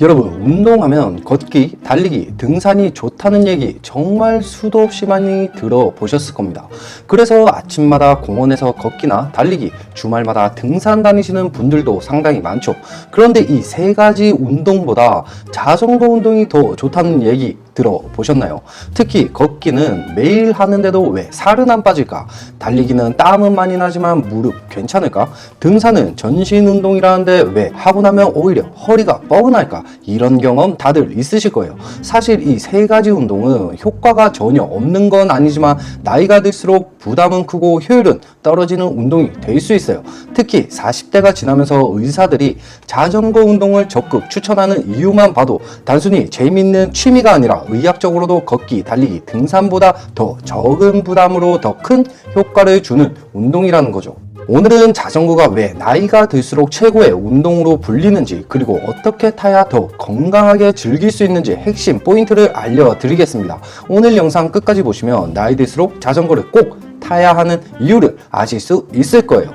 여러분 운동하면 걷기, 달리기, 등산이 좋다는 얘기 정말 수도 없이 많이 들어보셨을 겁니다. 그래서 아침마다 공원에서 걷기나 달리기, 주말마다 등산 다니시는 분들도 상당히 많죠. 그런데 이 세 가지 운동보다 자전거 운동이 더 좋다는 얘기 들어보셨나요? 특히 걷기는 매일 하는데도 왜 살은 안 빠질까? 달리기는 땀은 많이 나지만 무릎 괜찮을까? 등산은 전신 운동이라는데 왜 하고 나면 오히려 허리가 뻐근할까? 이런 경험 다들 있으실 거예요. 사실 이 세 가지 운동은 효과가 전혀 없는 건 아니지만 나이가 들수록 부담은 크고 효율은 떨어지는 운동이 될 수 있어요. 특히 40대가 지나면서 의사들이 자전거 운동을 적극 추천하는 이유만 봐도 단순히 재밌는 취미가 아니라 의학적으로도 걷기, 달리기, 등산보다 더 적은 부담으로 더 큰 효과를 주는 운동이라는 거죠. 오늘은 자전거가 왜 나이가 들수록 최고의 운동으로 불리는지 그리고 어떻게 타야 더 건강하게 즐길 수 있는지 핵심 포인트를 알려드리겠습니다. 오늘 영상 끝까지 보시면 나이 들수록 자전거를 꼭 타야 하는 이유를 아실 수 있을 거예요.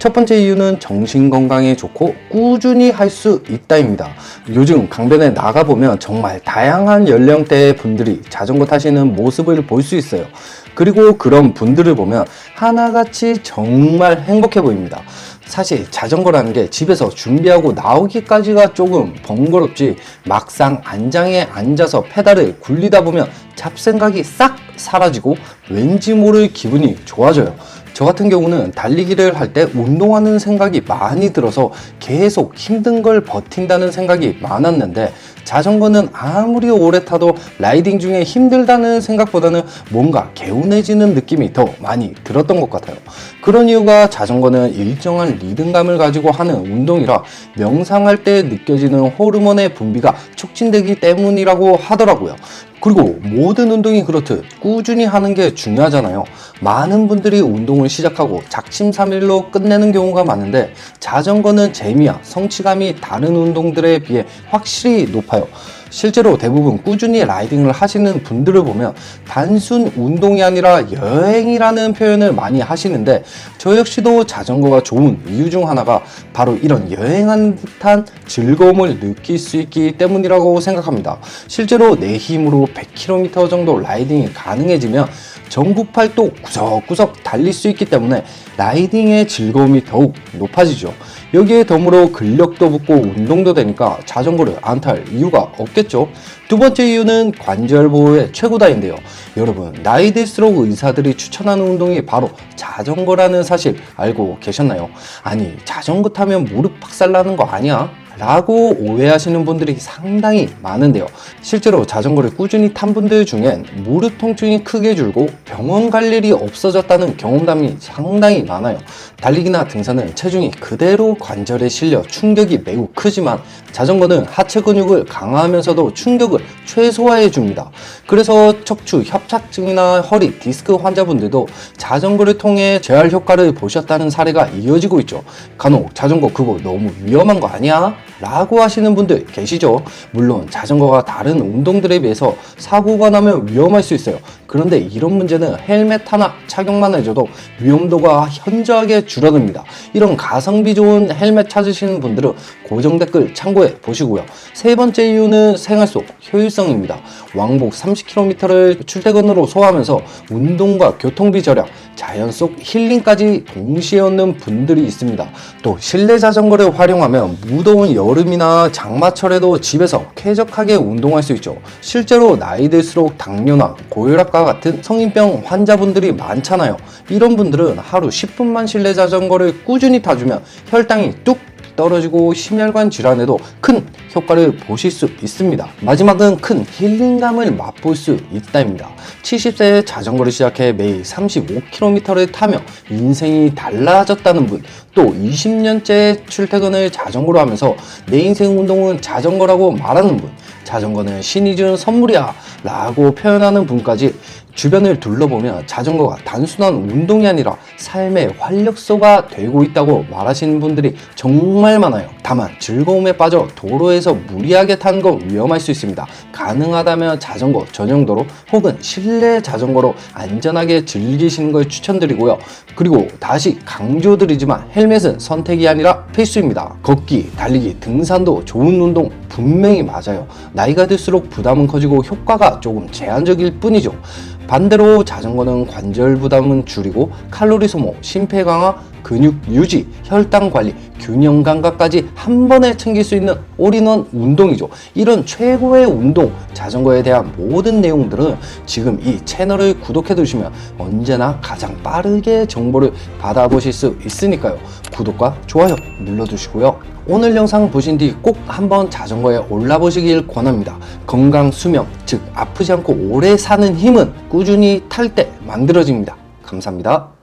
첫 번째 이유는 정신 건강에 좋고 꾸준히 할 수 있다입니다. 요즘 강변에 나가보면 정말 다양한 연령대의 분들이 자전거 타시는 모습을 볼 수 있어요. 그리고 그런 분들을 보면 하나같이 정말 행복해 보입니다. 사실 자전거라는 게 집에서 준비하고 나오기까지가 조금 번거롭지 막상 안장에 앉아서 페달을 굴리다 보면 잡생각이 싹 사라지고 왠지 모를 기분이 좋아져요. 저 같은 경우는 달리기를 할 때 운동하는 생각이 많이 들어서 계속 힘든 걸 버틴다는 생각이 많았는데 자전거는 아무리 오래 타도 라이딩 중에 힘들다는 생각보다는 뭔가 개운해지는 느낌이 더 많이 들었던 것 같아요. 그런 이유가 자전거는 일정한 리듬감을 가지고 하는 운동이라 명상할 때 느껴지는 호르몬의 분비가 촉진되기 때문이라고 하더라고요. 그리고 모든 운동이 그렇듯 꾸준히 하는 게 중요하잖아요. 많은 분들이 운동을 시작하고 작심삼일로 끝내는 경우가 많은데 자전거는 재미와 성취감이 다른 운동들에 비해 확실히 높아요. 실제로 대부분 꾸준히 라이딩을 하시는 분들을 보면 단순 운동이 아니라 여행이라는 표현을 많이 하시는데 저 역시도 자전거가 좋은 이유 중 하나가 바로 이런 여행한 듯한 즐거움을 느낄 수 있기 때문이라고 생각합니다. 실제로 내 힘으로 100km 정도 라이딩이 가능해지면 전국팔도 구석구석 달릴 수 있기 때문에 라이딩의 즐거움이 더욱 높아지죠. 여기에 덤으로 근력도 붙고 운동도 되니까 자전거를 안 탈 이유가 없겠죠. 두 번째 이유는 관절 보호의 최고다인데요. 여러분, 나이 들수록 의사들이 추천하는 운동이 바로 자전거라는 사실 알고 계셨나요? 아니, 자전거 타면 무릎 박살 나는 거 아니야? 라고 오해하시는 분들이 상당히 많은데요. 실제로 자전거를 꾸준히 탄 분들 중엔 무릎 통증이 크게 줄고 병원 갈 일이 없어졌다는 경험담이 상당히 많아요. 달리기나 등산은 체중이 그대로 관절에 실려 충격이 매우 크지만 자전거는 하체 근육을 강화하면서도 충격을 최소화해 줍니다. 그래서 척추 협착증이나 허리 디스크 환자분들도 자전거를 통해 재활 효과를 보셨다는 사례가 이어지고 있죠. 간혹 자전거 그거 너무 위험한 거 아니야? 라고 하시는 분들 계시죠? 물론 자전거가 다른 운동들에 비해서 사고가 나면 위험할 수 있어요. 그런데 이런 문제는 헬멧 하나 착용만 해줘도 위험도가 현저하게 줄어듭니다. 이런 가성비 좋은 헬멧 찾으시는 분들은 고정 댓글 참고해 보시고요. 세 번째 이유는 생활 속 효율성입니다. 왕복 30km를 출퇴근으로 소화하면서 운동과 교통비 절약, 자연 속 힐링까지 동시에 얻는 분들이 있습니다. 또 실내 자전거를 활용하면 무더운 여름이나 장마철에도 집에서 쾌적하게 운동할 수 있죠. 실제로 나이 들수록 당뇨나 고혈압과 같은 성인병 환자분들이 많잖아요. 이런 분들은 하루 10분만 실내 자전거를 꾸준히 타주면 혈당이 뚝 떨어지고 심혈관 질환에도 큰 효과를 보실 수 있습니다. 마지막은 큰 힐링감을 맛볼 수 있다입니다. 70세에 자전거를 시작해 매일 35km를 타며 인생이 달라졌다는 분, 또 20년째 출퇴근을 자전거로 하면서 내 인생 운동은 자전거라고 말하는 분, 자전거는 신이 준 선물이야 라고 표현하는 분까지 주변을 둘러보면 자전거가 단순한 운동이 아니라 삶의 활력소가 되고 있다고 말하시는 분들이 정말 많아요. 다만 즐거움에 빠져 도로에서 무리하게 타는 건 위험할 수 있습니다. 가능하다면 자전거 전용도로 혹은 실내 자전거로 안전하게 즐기시는 걸 추천드리고요. 그리고 다시 강조드리지만 헬멧은 선택이 아니라 필수입니다. 걷기, 달리기, 등산도 좋은 운동 분명히 맞아요. 나이가 들수록 부담은 커지고 효과가 조금 제한적일 뿐이죠. 반대로 자전거는 관절 부담은 줄이고 칼로리 소모, 심폐 강화, 근육 유지, 혈당 관리, 균형 감각까지 한 번에 챙길 수 있는 올인원 운동이죠. 이런 최고의 운동, 자전거에 대한 모든 내용들은 지금 이 채널을 구독해 두시면 언제나 가장 빠르게 정보를 받아보실 수 있으니까요. 구독과 좋아요 눌러주시고요. 오늘 영상 보신 뒤 꼭 한번 자전거에 올라보시길 권합니다. 건강 수명, 즉 아프지 않고 오래 사는 힘은 꾸준히 탈 때 만들어집니다. 감사합니다.